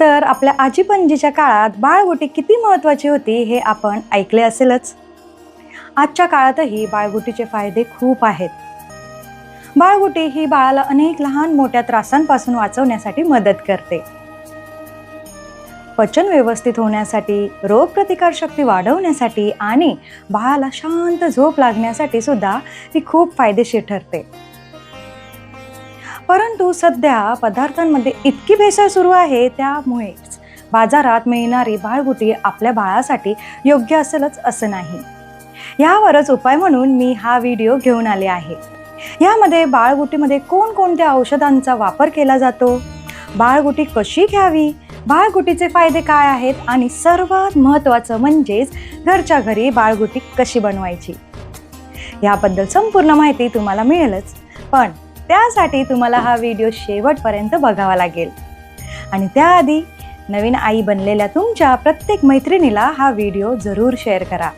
तर आपल्या आजी पणजीच्या काळात बाळगुटी किती महत्त्वाची होती हे आपण ऐकले असेलच. आजच्या काळातही बाळगुटीचे फायदे खूप आहेत. बाळगुटी ही बाळाला अनेक लहान मोठ्या त्रासांपासून वाचवण्यासाठी मदत करते. पचन व्यवस्थित होण्यासाठी रोगप्रतिकारशक्ती वाढवण्यासाठी आणि बाळाला शांत झोप लागण्यासाठी सुद्धा ती खूप फायदेशीर ठरते. परंतु सध्या पदार्थांमध्ये इतकी भेसळ सुरू आहे त्यामुळेच बाजारात मिळणारी बाळगुटी आपल्या बाळासाठी योग्य असेलच असं नाही. यावरच उपाय म्हणून मी हा व्हिडिओ घेऊन आले आहे. यामध्ये बाळगुटीमध्ये कोणकोणत्या औषधांचा वापर केला जातो? बाळगुटी कशी घ्यावी? बाळगुटीचे फायदे काय आहेत? आणि सर्वात महत्त्वाचं म्हणजेच घरच्या घरी बाळगुटी कशी बनवायची? याबद्दल संपूर्ण माहिती तुम्हाला मिळेलच. पण त्यासाठी तुम्हाला हा व्हिडिओ शेवटपर्यंत बघावा लागेल. आणि त्याआधी नवीन आई बनलेल्या तुमच्या प्रत्येक मैत्रिणीला हा व्हिडिओ जरूर शेअर करा.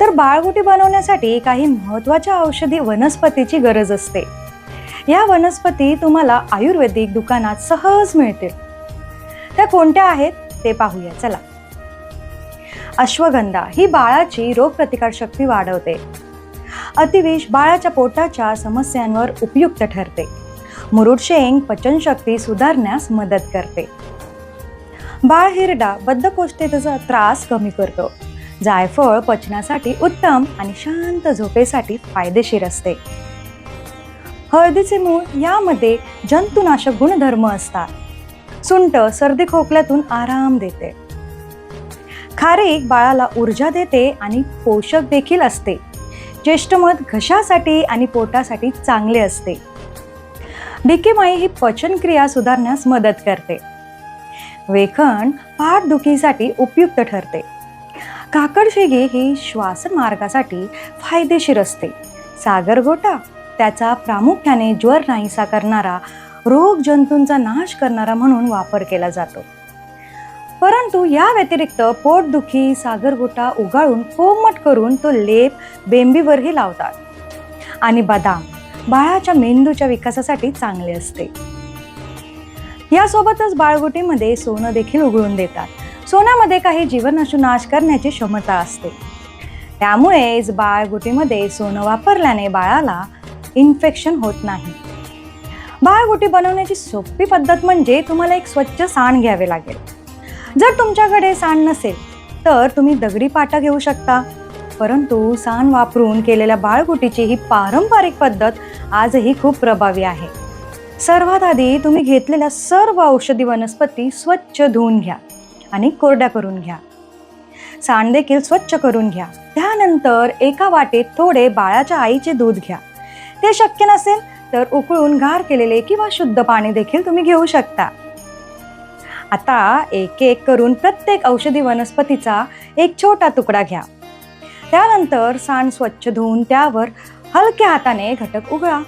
तर बाळगुटी बनवण्यासाठी काही महत्त्वाच्या औषधी वनस्पतीची गरज असते. या वनस्पती तुम्हाला आयुर्वेदिक दुकानात सहज मिळतील. त्या कोणत्या आहेत ते पाहूया चला. अश्वगंधा ही बाळाची रोगप्रतिकारशक्ती वाढवते. अतिविष बाळाच्या पोटाच्या समस्यांवर उपयुक्त ठरते. मुरुड शेंग पचनशक्ती सुधारण्यास मदत करते. बाळ हिरडा बद्धकोष्ठतेचा त्रास कमी करतो. जायफळ पचनासाठी उत्तम आणि शांत झोपेसाठी फायदेशीर असते. हळदीचे मूळ यामध्ये जंतुनाशक गुणधर्म असतात. सुंट सर्दी खोकल्यातून आराम देते. खारीक बाळाला ऊर्जा देते आणि पोषक देखील असते. ज्येष्ठमध घशासाठी आणि पोटासाठी चांगले असते. डिकेमाई ही पचनक्रिया सुधारण्यास मदत करते. वेखण पाठदुखीसाठी उपयुक्त ठरते. काकडशिगे ही श्वासमार्गासाठी फायदेशीर असते. सागरगोटा त्याचा प्रामुख्याने ज्वर नाहीसा करणारा रोग जंतूंचा नाश करणारा म्हणून वापर केला जातो. परंतु या व्यतिरिक्त पोटदुखी सागरगोटा उगाळून कोमट करून तो लेप बेंबीवरही लावतात. आणि बदाम बाळाच्या मेंदूच्या विकासासाठी चांगले असते. यासोबतच बाळगुटीमध्ये सोनं देखील उघडून देतात. सोन्यामध्ये काही जीवनाशू नाश करण्याची क्षमता असते. त्यामुळेच बाळगुटीमध्ये सोनं वापरल्याने बाळाला इन्फेक्शन होत नाही. बाळगुटी बनवण्याची सोपी पद्धत म्हणजे तुम्हाला एक स्वच्छ सांड घ्यावे लागेल. जर तुमच्याकडे सांड नसेल तर तुम्ही दगडी पाटा घेऊ शकता. परंतु सान वापरून केलेल्या बाळगुटीची ही पारंपरिक पद्धत आजही खूप प्रभावी आहे. सर्वात आधी तुम्ही घेतलेल्या सर्व औषधी वनस्पती स्वच्छ धुवून घ्या आणि कोरड्या करून घ्या. सांड देखील स्वच्छ करून घ्या. त्यानंतर एका वाटेत थोडे बाळाच्या आईचे दूध घ्या. ते शक्य नसेल तर उकळून गार केलेले किंवा शुद्ध पाणी देखील तुम्ही घेऊ शकता. आता एक एक करून प्रत्येक औषधी वनस्पतीचा एक छोटा तुकडा घ्या. त्यानंतर सांड स्वच्छ धुवून त्यावर हलक्या हाताने घटक उघळा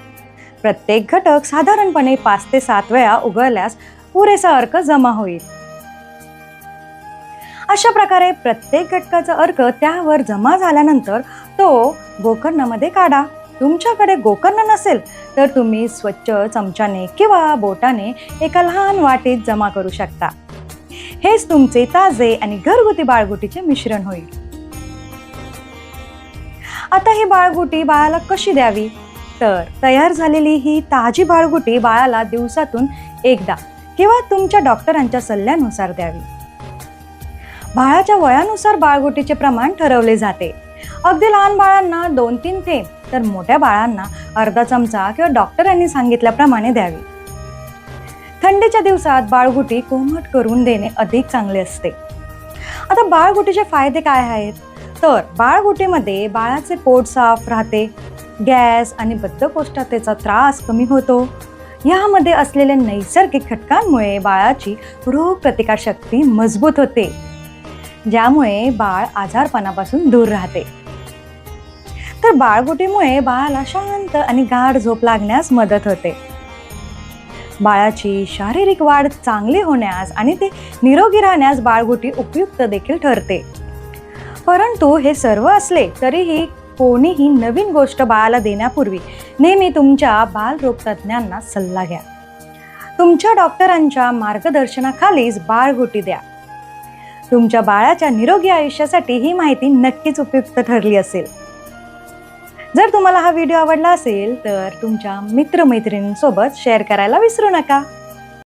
प्रत्येक घटक साधारणपणे पाच ते सात वेळा उघळल्यास पुरेसा अर्क जमा होईल. अशा प्रकारे प्रत्येक घटकाचा अर्क त्यावर जमा झाल्यानंतर तो गोकर्णामध्ये काढा. तुमच्याकडे गोकर्ण नसेल तर तुम्ही स्वच्छ चमच्याने किंवा बोटाने एका लहान वाटीत जमा करू शकता. हेच तुमचे ताजे आणि घरगुती बाळगुटीचे मिश्रण होईल. आता ही बाळगुटी बाळाला कशी द्यावी? तर तयार झालेली ही ताजी बाळगुटी बाळाला दिवसातून एकदा किंवा तुमच्या डॉक्टरांच्या सल्ल्यानुसार द्यावी. बाळाच्या वयानुसार बाळगुटीचे प्रमाण ठरवले जाते. अगदी लहान बाळांना दोन तीन थेंब तर मोठ्या बाळांना अर्धा चमचा किंवा डॉक्टरांनी सांगितल्याप्रमाणे द्यावी. थंडीच्या दिवसात बाळगुटी कोमट करून देणे अधिक चांगले असते. आता बाळगुटीचे फायदे काय आहेत? तर बाळगुटीमध्ये बाळाचे पोट साफ राहते गॅस आणि बद्धकोष्ठतेचा त्रास कमी होतो. यामध्ये असलेल्या नैसर्गिक घटकांमुळे बाळाची रोगप्रतिकारशक्ती मजबूत होते. ज्यामुळे बाळ आजारपणापासून दूर राहते. तर बाळगुटीमुळे बाळाला शांत आणि गाढ झोप लागण्यास मदत होते. बाळाची शारीरिक वाढ चांगली होण्यास आणि ते निरोगी राहण्यास बाळगुटी उपयुक्त देखील ठरते. परंतु हे सर्व असले तरीही कोणीही नवीन गोष्ट बाळाला देण्यापूर्वी नेहमी तुमच्या बालरोगतज्ञांना सल्ला घ्या. तुमच्या डॉक्टरांच्या मार्गदर्शनाखालीच बाळगुटी द्या. तुमच्या बाळाच्या निरोगी आयुष्यासाठी ही माहिती नक्कीच उपयुक्त ठरली असेल. जर तुम्हाला हा व्हिडिओ आवडला असेल तर तुमच्या मित्रमैत्रिणींसोबत शेअर करायला विसरू नका.